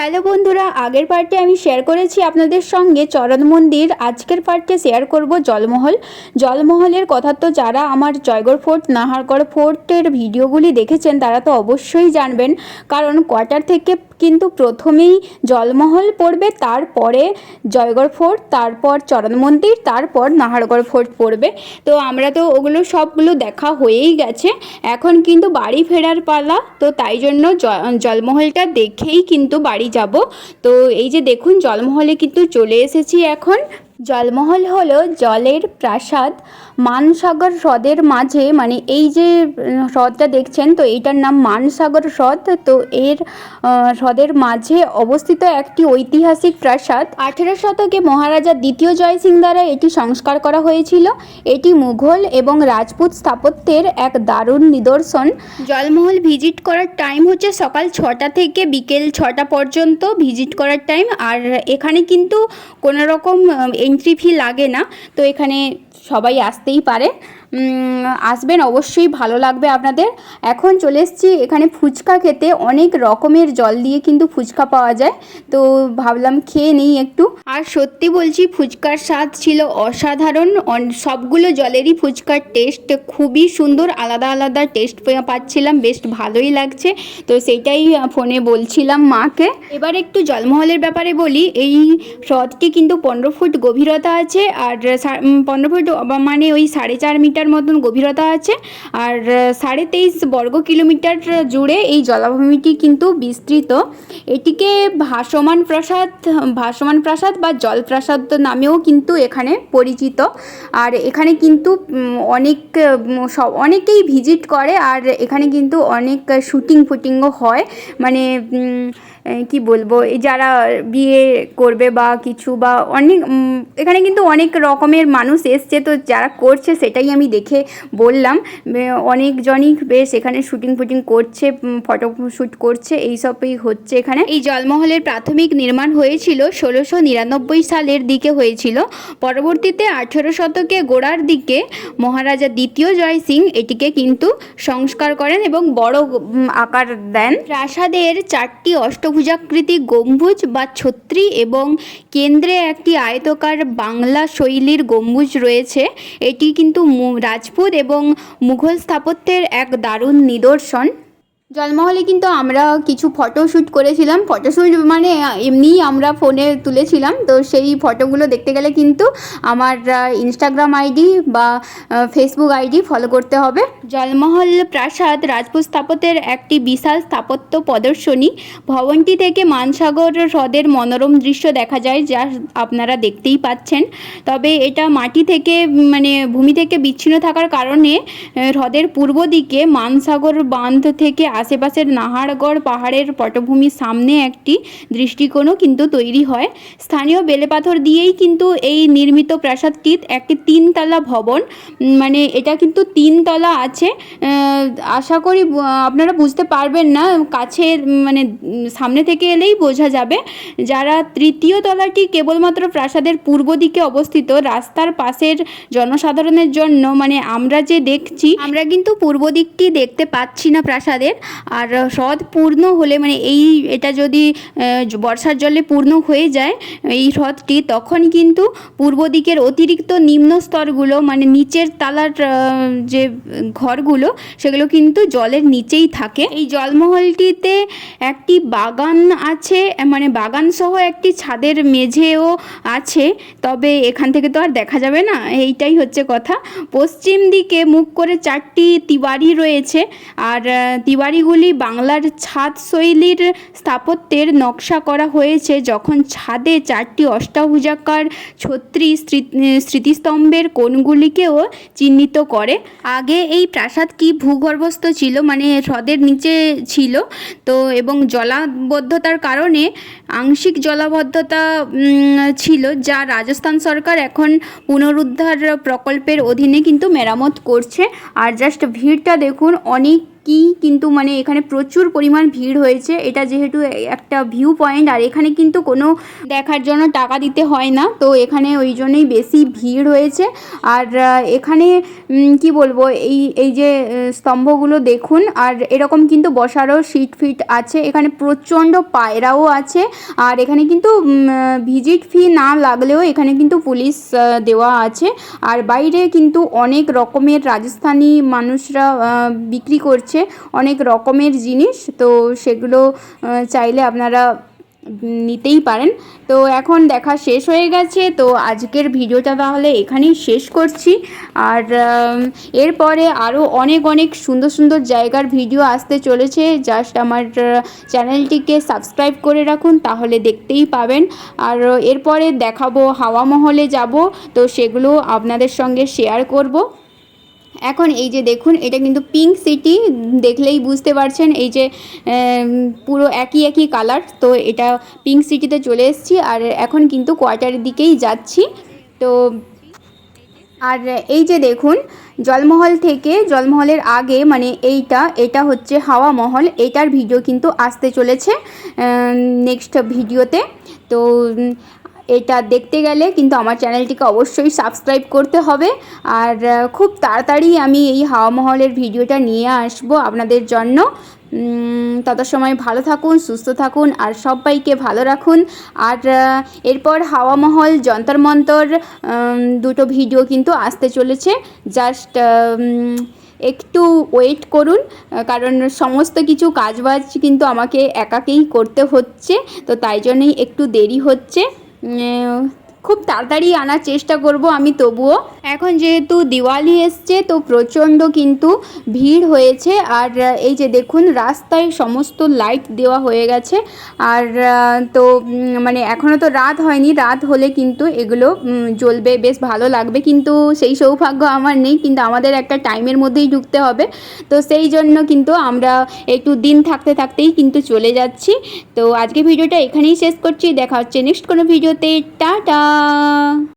Hello বন্ধুরা, আগের পার্টে আমি শেয়ার করেছি আপনাদের সঙ্গে চরণ মন্দির। আজকের পার্টে শেয়ার করব জলমহল। জলমহলের কথা তো যারা আমার জয়গড় ফোর্ট, নাহারগড় ফোর্টের ভিডিওগুলি দেখেছেন, তারা তো অবশ্যই জানবেন। কারণ কোয়ার্টার থেকে কিন্তু প্রথমেই জলমহল পড়বে, তারপরে জয়গড় ফোর্ট, তারপর চরণ মন্দির, তারপর নাহারগড় ফোর্ট পড়বে। তো আমরা তো ওগুলো সবগুলো দেখা হয়েই গেছে। এখন কিন্তু বাড়ি ফেরার পালা, তো তাই জন্য জলমহলটা দেখেই কিন্তু বাড়ি যাব। তো এই যে দেখুন, জলমহলে কিন্তু চলে এসেছি এখন। জলমহল হলো জলের প্রাসাদ। মানসাগর হ্রদের মাঝে মানে এই যে হ্রদটা দেখছেন, তো এইটার নাম মানসাগর হ্রদ। তো এর হ্রদের মাঝে অবস্থিত একটি ঐতিহাসিক প্রাসাদ। আঠেরো শতকে মহারাজা দ্বিতীয় জয় সিং দ্বারা এটি সংস্কার করা হয়েছিল। এটি মুঘল এবং রাজপুত স্থাপত্যের এক দারুণ নিদর্শন। জলমহল ভিজিট করার টাইম হচ্ছে সকাল ছটা থেকে বিকেল ছটা পর্যন্ত ভিজিট করার টাইম। আর এখানে কিন্তু কোনো রকম এন্ট্রি ফি লাগে না। তো এখানে সবাই আসতেই পারে। আসবেন, অবশ্যই ভালো লাগবে আপনাদের। এখন চলে এসেছি, এখানে ফুচকা খেতে। অনেক রকমের জল দিয়ে কিন্তু ফুচকা পাওয়া যায়। তো ভাবলাম খেয়ে নিই একটু। আর সত্যি বলছি, ফুচকার স্বাদ ছিল অসাধারণ। সবগুলো জলেরই ফুচকার টেস্ট খুবই সুন্দর। আলাদা আলাদা টেস্ট পাচ্ছিলাম, বেশ ভালোই লাগছে। তো সেইটাই ফোনে বলছিলাম মাকে। এবার একটু জলমহলের ব্যাপারে বলি। এই হ্রদটি কিন্তু পনেরো ফুট গভীরতা আছে। আর পনেরো ফুট মানে ওই সাড়ে চার মিটার মতন গভীরতা আছে আর সাড়ে তেইশ বর্গ কিলোমিটার জুড়ে এই জলাভূমিটি কিন্তু বিস্তৃত। এটিকে ভাসমান প্রাসাদ ভাসমান প্রাসাদ বা জলপ্রাসাদ নামেও কিন্তু এখানে পরিচিত। আর এখানে কিন্তু অনেক সব, অনেকেই ভিজিট করে আর এখানে কিন্তু অনেক শুটিং ফুটিংও হয়। মানে কি বলব এই যারা বিয়ে করবে বা কিছু বা অনেক এখানে কিন্তু অনেক রকমের মানুষ এসছে। তো যারা করছে সেটাই আমি দেখে বললাম অনেকজনই বেশ এখানে শুটিং ফুটিং করছে ফটো শ্যুট করছে, এইসবই হচ্ছে এখানে। এই জলমহলের প্রাথমিক নির্মাণ হয়েছিল ষোলোশো নিরানব্বই সালের দিকে হয়েছিল। পরবর্তীতে আঠেরো শতকে গোড়ার দিকে মহারাজা দ্বিতীয় জয় সিং এটিকে কিন্তু সংস্কার করেন এবং বড় আকার দেন। প্রাসাদের চারটি অষ্টভুজাকৃতি গম্বুজ বা ছত্রি এবং কেন্দ্রে একটি আয়তকার বাংলা শৈলীর গম্বুজ রয়েছে। এটি কিন্তু রাজপুত এবং মুঘল স্থাপত্যের এক দারুণ নিদর্শন। জলমহলে কিন্তু আমরা কিছু ফটো শ্যুট করেছিলাম। ফটোশ্যুট মানে এমনিই আমরা ফোনে তুলেছিলাম। তো সেই ফটোগুলো দেখতে গেলে কিন্তু আমার ইনস্টাগ্রাম আইডি বা ফেসবুক আইডি ফলো করতে হবে। জলমহল প্রাসাদ রাজপুত স্থাপত্যের একটি বিশাল স্থাপত্য প্রদর্শনী। ভবনটি থেকে মানসাগর হ্রদের মনোরম দৃশ্য দেখা যায়, যা আপনারা দেখতেই পাচ্ছেন। তবে এটা মাটি থেকে মানে ভূমি থেকে বিচ্ছিন্ন থাকার কারণে হ্রদের পূর্ব দিকে মানসাগর বাঁধ থেকে আশেপাশের নাহারগড় পাহাড়ের পটভূমির সামনে একটি দৃষ্টিকোণও কিন্তু তৈরি হয়। স্থানীয় বেলেপাথর দিয়েই কিন্তু এই নির্মিত প্রাসাদটি একটি তিনতলা ভবন মানে এটা কিন্তু তিনতলা আছে। আশা করি আপনারা বুঝতে পারবেন না কাছে মানে সামনে থেকে এলেই বোঝা যাবে। যারা তৃতীয় তলাটি কেবলমাত্র প্রাসাদের পূর্ব দিকে অবস্থিত, রাস্তার পাশের জনসাধারণের জন্য মানে আমরা যে দেখছি, আমরা কিন্তু পূর্ব দিকটি দেখতে পাচ্ছি না প্রাসাদের। আর হ্রদ পূর্ণ হলে মানে এই এটা যদি বর্ষার জলে পূর্ণ হয়ে যায় এই হ্রদটি তখন কিন্তু পূর্ব দিকের অতিরিক্ত নিম্ন স্তরগুলো মানে নিচের তালার যে ঘরগুলো সেগুলো কিন্তু জলের নিচেই থাকে। এই জলমহলটিতে একটি বাগান আছে মানে বাগান সহ একটি ছাদের মেঝেও আছে তবে এখান থেকে তো আর দেখা যাবে না এইটাই হচ্ছে কথা। পশ্চিম দিকে মুখ করে চারটি তিবারি রয়েছে আর আহ, তিবারিগুলি বাংলার ছাদ শৈলীর স্থাপত্যের নকশা করা হয়েছে, যখন ছাদে চারটি অষ্টাভুজাকার ছত্রি স্মৃ- স্মৃতিস্তম্ভের কোণগুলিকেও চিহ্নিত করে। আগে এই প্রাসাদটি ভূগর্ভস্থ ছিল? মানে হ্রদের নিচে ছিল। তো, এবং জলাবদ্ধতার কারণে আংশিক জলাবদ্ধতা ছিল, যা রাজস্থান সরকার এখন পুনরুদ্ধার প্রকল্পের অধীনে কিন্তু মেরামত করছে। আর জাস্ট ভিড়টা দেখুন, অনেক কি কিন্তু মানে এখানে প্রচুর পরিমাণ ভিড় হয়েছে। এটা যেহেতু একটা ভিউ পয়েন্ট আর এখানে কিন্তু কোনো দেখার জন্য টাকা দিতে হয় না। তো এখানে ওই জন্যই বেশি ভিড় হয়েছে। আর এখানে কি বলব, এই এই যে স্তম্ভগুলো দেখুন। আর এরকম কিন্তু বসারও সিট ফিট আছে। এখানে প্রচণ্ড পায়রাও আছে। আর এখানে কিন্তু ভিজিট ফি না লাগলেও এখানে কিন্তু পুলিশ দেওয়া আছে। আর বাইরে কিন্তু অনেক রকমের রাজস্থানী মানুষরা বিক্রি করছে। অনেক রকমের জিনিস, তো সেগুলো চাইলে আপনারা নিতেই পারেন। তো এখন দেখা শেষ হয়ে গেছে, তো আজকের ভিডিওটা তাহলে এখানেই শেষ করছি। আর এরপরে আরও অনেক অনেক সুন্দর সুন্দর জায়গার ভিডিও আসতে চলেছে। জাস্ট আমার চ্যানেলটিকে সাবস্ক্রাইব করে রাখুন, তাহলে দেখতেই পাবেন। আর এরপরে দেখাবো হাওয়া মহলে যাব, তো সেগুলো আপনাদের সঙ্গে শেয়ার করব। এখন এই যে দেখুন, এটা কিন্তু পিঙ্ক সিটি দেখলেই বুঝতে পারছেন এই যে পুরো একই একই কালার তো এটা পিঙ্ক সিটিতে চলে এসেছি আর এখন কিন্তু কোয়ার্টারের দিকেই যাচ্ছি। তো আর এই যে দেখুন, জলমহল থেকে, জলমহলের আগে মানে এইটা, এটা হচ্ছে হাওয়া মহল, এটার ভিডিও কিন্তু আসতে চলেছে নেক্সট ভিডিওতে তো। এটা দেখতে গেলে কিন্তু আমার চ্যানেলটিকে অবশ্যই সাবস্ক্রাইব করতে হবে। আর খুব তাড়াতাড়ি আমি এই হাওয়া মহলের ভিডিওটা নিয়ে আসব আপনাদের জন্য। তত সময় ভালো থাকুন, সুস্থ থাকুন, আর সবাইকে ভালো রাখুন। আর এরপর হাওয়া মহল যন্তর মন্তর দুটো ভিডিও কিন্তু আসতে চলেছে। জাস্ট একটু ওয়েট করুন, কারণ সমস্ত কিছু কাজবাজ কিন্তু আমাকে একাকেই করতে হচ্ছে, তো তাই জন্যই একটু দেরি হচ্ছে। খুব তাড়াতাড়ি আনার চেষ্টা করব আমি তবুও। এখন যেহেতু দিওয়ালি এসছে, তো প্রচণ্ড কিন্তু ভিড় হয়েছে। আর এই যে দেখুন, রাস্তায় সমস্ত লাইট দেওয়া হয়ে গেছে। আর তো মানে এখনও তো রাত হয়নি। রাত হলে কিন্তু এগুলো জ্বলবে, বেশ ভালো লাগবে। কিন্তু সেই সৌভাগ্য আমার নেই। কিন্তু আমাদের একটা টাইমের মধ্যেই ঢুকতে হবে। তো সেই জন্য কিন্তু আমরা একটু দিন থাকতে থাকতেই কিন্তু চলে যাচ্ছি। তো আজকে ভিডিওটা এখানেই শেষ করছি। দেখা হচ্ছে নেক্সট কোনো ভিডিওতে। টাটা!